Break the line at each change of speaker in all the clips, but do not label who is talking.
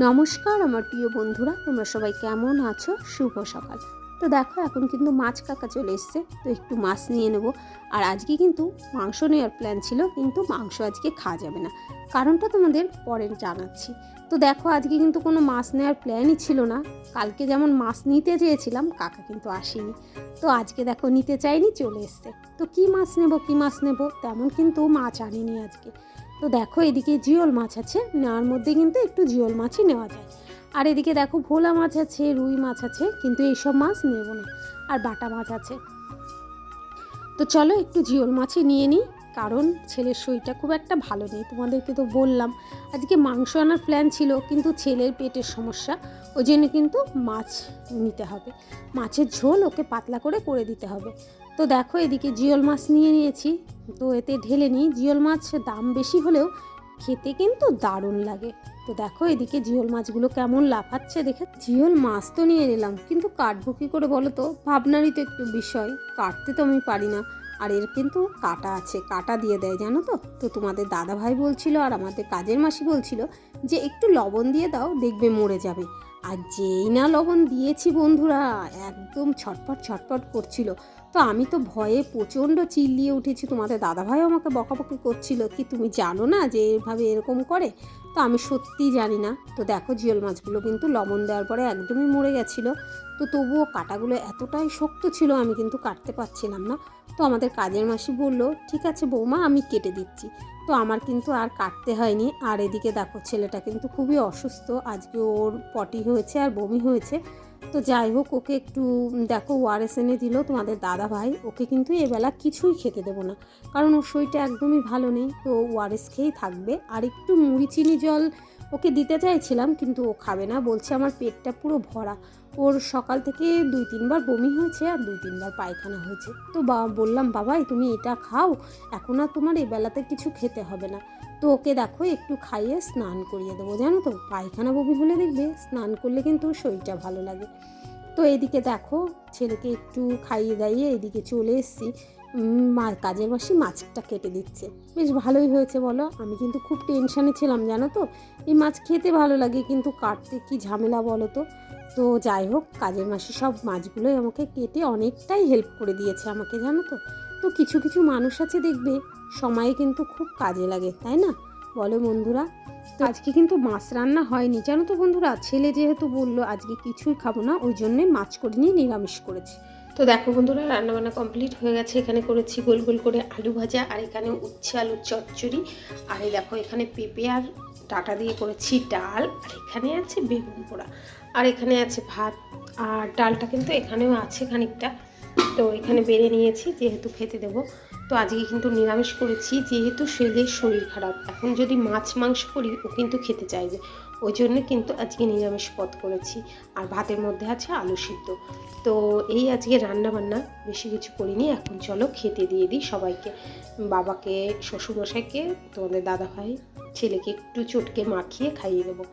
নমস্কার আমার প্রিয় বন্ধুরা, তোমরা সবাই কেমন আছো? শুভ সকাল। তো দেখো, এখন কিন্তু মাছ কাকা চলে এসছে, তো একটু মাছ নিয়ে নেব। আর আজকে কিন্তু মাংস নেওয়ার প্ল্যান ছিল, কিন্তু মাংস আজকে খাওয়া যাবে না। কারণটা তোমাদের পরে জানাচ্ছি। তো দেখো, আজকে কিন্তু কোনো মাছ নেওয়ার প্ল্যানই ছিল না। কালকে যেমন মাছ নিতে চেয়েছিলাম, কাকা কিন্তু আসেনি। তো আজকে দেখো, নিতে চাইনি চলে এসছে। তো কি মাছ নেব, কি মাছ নেব, তেমন কিন্তু মাছ আনিনি আজকে। তো দেখো এদিকে জিওল মাছ আছে, নেওয়ার মধ্যে কিন্তু একটু জিওল মাছই নেওয়া যায়। আর এদিকে দেখো ভোলা মাছ আছে, রুই মাছ আছে, কিন্তু এইসব মাছ নেব না, আর বাটা মাছ আছে। তো চলো একটু জিওল মাছই নিয়ে নিই, কারণ ছেলের শরীরটা খুব একটা ভালো নেই, তোমাদেরকে তো বললাম। আজকে মাংস আনার প্ল্যান ছিল, কিন্তু ছেলের পেটের সমস্যা, ওই জন্য কিন্তু মাছ নিতে হবে। মাছের ঝোল ওকে পাতলা করে করে দিতে হবে। তো দেখো এদিকে জিওল মাছ নিয়ে নিয়েছি। তো এতে ঢেলে নিই। জিওল মাছ দাম বেশি হলেও খেতে কিন্তু দারুণ লাগে। তো দেখো এদিকে জিওল মাছগুলো কেমন লাফাচ্ছে দেখে। জিওল মাছ তো নিয়ে নিলাম, কিন্তু কাটবো কী করে বলো তো? ভাবনারই তো একটু বিষয়। কাটতে তো আমি পারি না। আর এর কিন্তু কাটা আছে, কাটা দিয়ে দেয়, জানো তো? তো তোমাদের দাদা ভাই বলছিল আর আমাদের কাজের মাসি বলছিল যে একটু লবণ দিয়ে দাও, দেখবে মরে যাবে। আর যেই না লবণ দিয়েছি বন্ধুরা, একদম ছটপট ছটপট করছিল। তো আমি তো ভয়ে প্রচণ্ড চিল্লিয়ে উঠেছি। তোমাদের দাদাভাইও আমাকে বকাবকি করছিল কি তুমি জানো না যে এভাবে এরকম করে? তো আমি সত্যিই জানি না। তো দেখো জিওল মাছগুলো কিন্তু লবণ দেওয়ার পরে একদমই মরে গেছিল। তো তবুও কাটাগুলো এতটাই শক্ত ছিল আমি কিন্তু কাটতে পারছিলাম না। তো আমাদের কাজের মাসি বলল, ঠিক আছে বৌমা, আমি কেটে দিচ্ছি। তো আমার কিন্তু আর কাটতে হয়নি। আর এদিকে দেখো ছেলেটা কিন্তু খুবই অসুস্থ। আজকে ওর পটি হয়েছে আর বমি হয়েছে। তো যাই হোক, ওকে একটু, দেখো ওয়ারেস এনে দিল তোমাদের দাদা ভাই। ওকে কিন্তু এবেলা কিছুই খেতে দেবো না। কারণ ওর শরীরটা একদমই ভালো নেই, তো ওয়ারেস খেয়েই থাকবে। আর একটু মুড়ি চিনি জল ওকে দিতে চাইছিলাম, কিন্তু ও খাবে না। বলছে আমার পেটটা পুরো ভরা। ওর সকাল থেকে দুই তিনবার বমি হয়েছে আর দুই তিনবার পায়খানা হয়েছে। তো বা, বললাম, বাবাই, তুমি এটা খাও। এখন আর তোমার এবেলাতে কিছু খেতে হবে না। তো ওকে দেখো, একটু খাইয়ে স্নান করিয়ে দেবো, জানো তো? পায়খানা বমি হলে দেখবে স্নান করলে কিন্তু শরীরটা ভালো লাগে। তো এদিকে দেখো, ছেলেকে একটু খাইয়ে দাইয়ে এদিকে চলে এসেছি। মা, কাজের মাসি মাছটা কেটে দিচ্ছে। বেশ ভালোই হয়েছে বলো। আমি কিন্তু খুব টেনশানে ছিলাম, জানো তো? এই মাছ খেতে ভালো লাগে, কিন্তু কাটতে কি ঝামেলা বলো তো? তো যাই হোক, কাজের মাসি সব মাছগুলোই আমাকে কেটে অনেকটাই হেল্প করে দিয়েছে আমাকে, জানো তো? তো কিছু কিছু মানুষ আছে দেখবে সময়ে কিন্তু খুব কাজে লাগে তাই না? বলো বন্ধুরা। তো আজকে কিন্তু মাছ রান্না হয়নি জানো তো বন্ধুরা? ছেলে যেহেতু বলল আজকে কিছুই খাব না ওই জন্যে মাছ করে নিয়ে নিরামিষ করেছি। তো দেখো বন্ধুরা রান্নাবান্না কমপ্লিট হয়ে গেছে। এখানে করেছি গোল গোল করে আলু ভাজা আর এখানে উচ্ছে আলুর চচ্চড়ি। আর এই দেখো এখানে পেঁপে আর ডাটা দিয়ে করেছি ডাল আর এখানে আছে বেগুন পোড়া। আর এখানে আছে ভাত আর ডালটা কিন্তু এখানেও আছে খানিকটা। তো এখানে বেড়ে নিয়েছি, যেহেতু খেতে দেবো। তো আজকে কিন্তু নিরামিষ করেছি, যেহেতু ছেলের শরীর খারাপ। এখন যদি মাছ মাংস করি, ও কিন্তু খেতে চাইবে। ওই জন্য কিন্তু আজকে নিরামিষ পদ করেছি। আর ভাতের মধ্যে আছে আলু সিদ্ধ। তো এই আজকে রান্না বান্না বেশি কিছু করিনি। এখন চলো খেতে দিয়ে দিই সবাইকে। বাবাকে, শ্বশুরমশাইকে, তোমাদের দাদা ভাই ছেলেকে একটু চটকে মাখিয়ে খাইয়ে দেবো।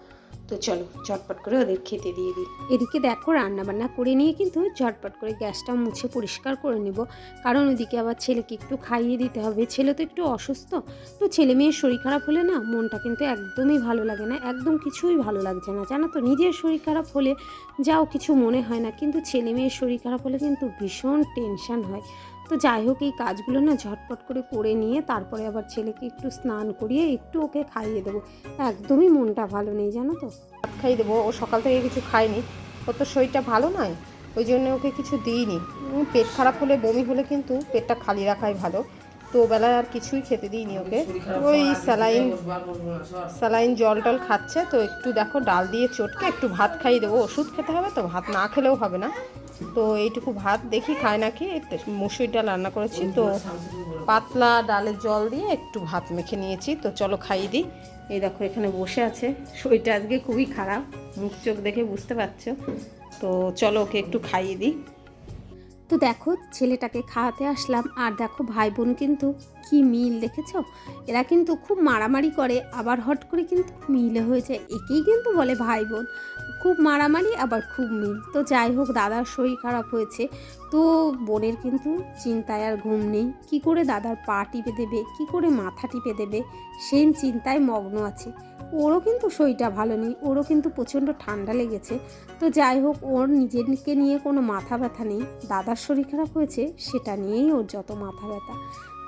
তো চলো ঝটপট করে ওদের খেতে দিয়ে দিই। এদিকে দেখো রান্না বান্না করে নিয়ে কিন্তু ঝটপট করে গ্যাসটা মুছে পরিষ্কার করে নেব। কারণ ওদিকে আবার ছেলেকে একটু খাইয়ে দিতে হবে। ছেলে তো একটু অসুস্থ, তো ছেলে মেয়ের শরীর খারাপ হলে না মনটা কিন্তু একদমই ভালো লাগে না, একদম কিছুই ভালো লাগছে না। জানো তো, নিজের শরীর খারাপ হলে যাও কিছু মনে হয় না, কিন্তু ছেলে মেয়ের শরীর খারাপ হলে কিন্তু ভীষণ টেনশান হয়। তো যাই হোক, এই কাজগুলো না ঝটপট করে করে নিয়ে তারপরে আবার ছেলেকে একটু স্নান করিয়ে একটু ওকে খাইয়ে দেবো। একদমই মনটা ভালো নেই, জানো তো?
ভাত খাই দেবো, ও সকাল থেকে কিছু খায়নি। ও তো শরীরটা ভালো নয়, ওই জন্য ওকে কিছু দিইনি। পেট খারাপ হলে বমি হলে কিন্তু পেটটা খালি রাখাই ভালো। তো বেলায় আর কিছুই খেতে দিইনি ওকে। ওই স্যালাইন স্যালাইন জল টল খাচ্ছে, তো একটু দেখো ডাল দিয়ে চটকে একটু ভাত খাইয়ে দেবো। ওষুধ খেতে হবে তো, ভাত না খেলেও হবে না। তো এইটুকু ভাত দেখি খায় নাকি মুসুর ডাল রান্না করেছি। তো পাতলা ডালের জল দিয়ে একটু ভাত মেখে নিয়েছি, তো চলো খাইয়ে দিই।
এই দেখো এখানে বসে আছে, শরীরটা আজকে খুবই খারাপ, মুখ চোখ দেখে বুঝতে পারছ।
তো চলো ওকে একটু খাইয়ে দিই।
তো দেখো, ছেলেটাকে খাওয়াতে আসলাম। আর দেখো ভাই বোন কিন্তু কি মিল, দেখেছ? এরা কিন্তু খুব মারামারি করে, আবার হট করে কিন্তু মিলে হয়েছে। একেই কিন্তু বলে ভাই বোন খুব মারামারি, আবার খুব মিল। তো যাই হোক, দাদার শরীর খারাপ হয়েছে। তো বোনের কিন্তু চিন্তায় আর ঘুম নেই। কি করে দাদার পা টিপে দেবে? কি করে মাথা টিপে দেবে? সেই চিন্তায় মগ্ন আছে। ওরও কিন্তু শরীরটা ভালো নেই। ওরও কিন্তু প্রচণ্ড ঠান্ডা লেগেছে। তো যাই হোক, ওর নিজেকে নিয়ে কোনো মাথা ব্যথা নেই। দাদার শরীর খারাপ হয়েছে, সেটা নিয়েই ওর যত মাথা ব্যথা।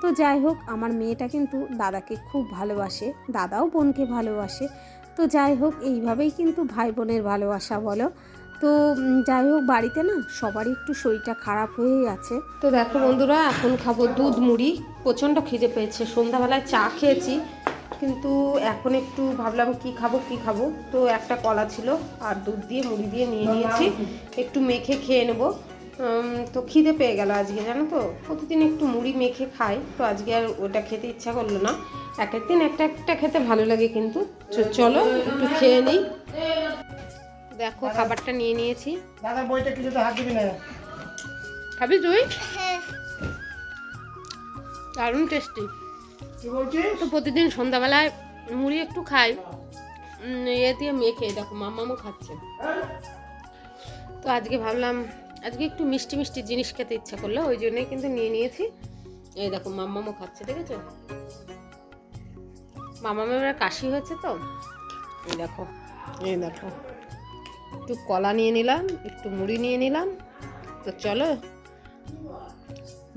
তো যাই হোক, আমার মেয়েটা কিন্তু দাদাকে খুব ভালোবাসে। দাদাও বোনকে ভালোবাসে। তো যাই হোক এইভাবেই কিন্তু ভাই বোনের ভালোবাসা বলো। তো যাই হোক বাড়িতে না সবারই একটু শরীরটা খারাপ হয়েই আছে।
তো দেখো বন্ধুরা এখন খাব দুধ মুড়ি। প্রচণ্ড খিদে পেয়েছে। সন্ধ্যাবেলায় চা খেয়েছি কিন্তু এখন একটু ভাবলাম কি খাব কি খাব। তো একটা কলা ছিল আর দুধ দিয়ে মুড়ি দিয়ে নিয়ে নিয়েছি। একটু মেখে খেয়ে নেব। তো খিদে পেয়ে গেল আজকে জানো তো? প্রতিদিন একটু মুড়ি মেখে খাই। তো আজকে আর ওটা খেতে ইচ্ছা করল না। এক একদিন একটা একটা খেতে ভালো লাগে কিন্তু। চ- চলো একটু খেয়ে নিই। দেখো খাবারটা নিয়ে নিয়েছি।
দাদা বইটা কিছুতে হাত দিবি না?
খাবি তুই? দারুণ টেস্টি
কি বলছিস?
তো প্রতিদিন সন্ধ্যাবেলায় মুড়ি একটু খাই। উম, ইয়ে দিয়ে মেখে দেখো মামামও খাচ্ছে। তো আজকে ভাবলাম আজকে একটু মিষ্টি মিষ্টি জিনিস খেতে ইচ্ছা করল ওই জন্যই কিন্তু নিয়ে নিয়েছি। এই দেখো মামামও খাচ্ছে দেখেছ? মামামের এবার কাশি হয়েছে তো। এই দেখো। এই দেখো। একটু কলা নিয়ে নিলাম একটু মুড়ি নিয়ে নিলাম। তো চলো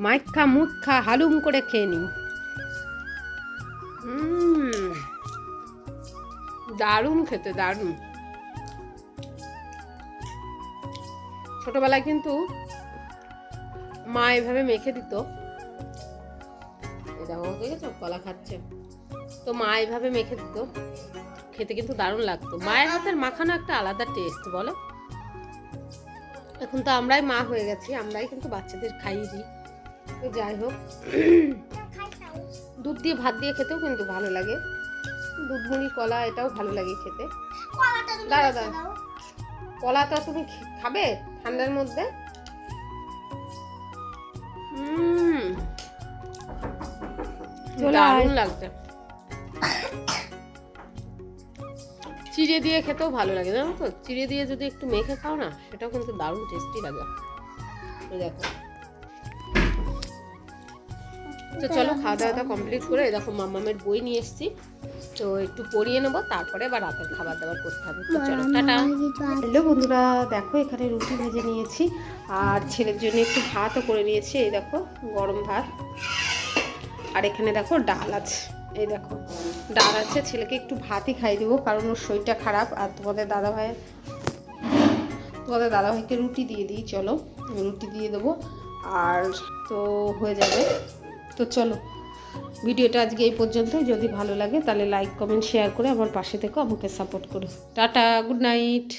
মাইখা মুখা হালুম করে খেয়ে নিই। দারুণ খেতে দারুণ। ছোটবেলায় কিন্তু মা এভাবে মেখে দিত। দেখো দেখেছ কলা খাচ্ছে। তো মা এভাবে মেখে দিত। খেতে কিন্তু দারুণ লাগতো। মায়ের হাতের মাখানো একটা আলাদা টেস্ট বলো? এখন তো আমরাই মা হয়ে গেছি আমরাই কিন্তু বাচ্চাদের খাইয়ে দিই। তো যাই হোক দুধ দিয়ে ভাত দিয়ে খেতেও কিন্তু ভালো লাগে। দুধ মুড়ি কলা এটাও ভালো লাগে খেতে। দাঁড়া দাঁড়া কলাটা তুমি খাবে ঠান্ডার মধ্যে? দারুণ লাগছে। চিড়ে দিয়ে খেতেও ভালো লাগে জানো তো? চিড়ে দিয়ে যদি একটু মেখে খাও না সেটাও কিন্তু দারুণ টেস্টি লাগে। দেখো। তো চলো খাওয়া দাওয়াটা কমপ্লিট করে এই দেখো মামামের বই নিয়ে এসেছি। তো একটু পড়িয়ে নেব তারপরে আবার রাতের খাবার দাবার করতে হবে। তো চলো টাটা। হ্যালো বন্ধুরা দেখো এখানে রুটি ভেজে নিয়েছি আর ছেলের জন্য একটু ভাতও করে নিয়েছি এই দেখো গরম ভাত। আর এখানে দেখো ডাল আছে এই দেখো। ডাল আছে, ছেলেকে একটু ভাতই খাই দেবো, কারণ ওর শরীরটা খারাপ। আর তোমাদের দাদা ভাইয়ের তোমাদের দাদাভাইকে রুটি দিয়ে দিই, চলো, রুটি দিয়ে দেবো। আর তো হয়ে যাবে। তো চলো, ভিডিওটা আজকে এই পর্যন্ত যদি ভালো লাগে তাহলে লাইক কমেন্ট শেয়ার করে আমার পাশে থেকো, আমাকে সাপোর্ট করো। Tata good night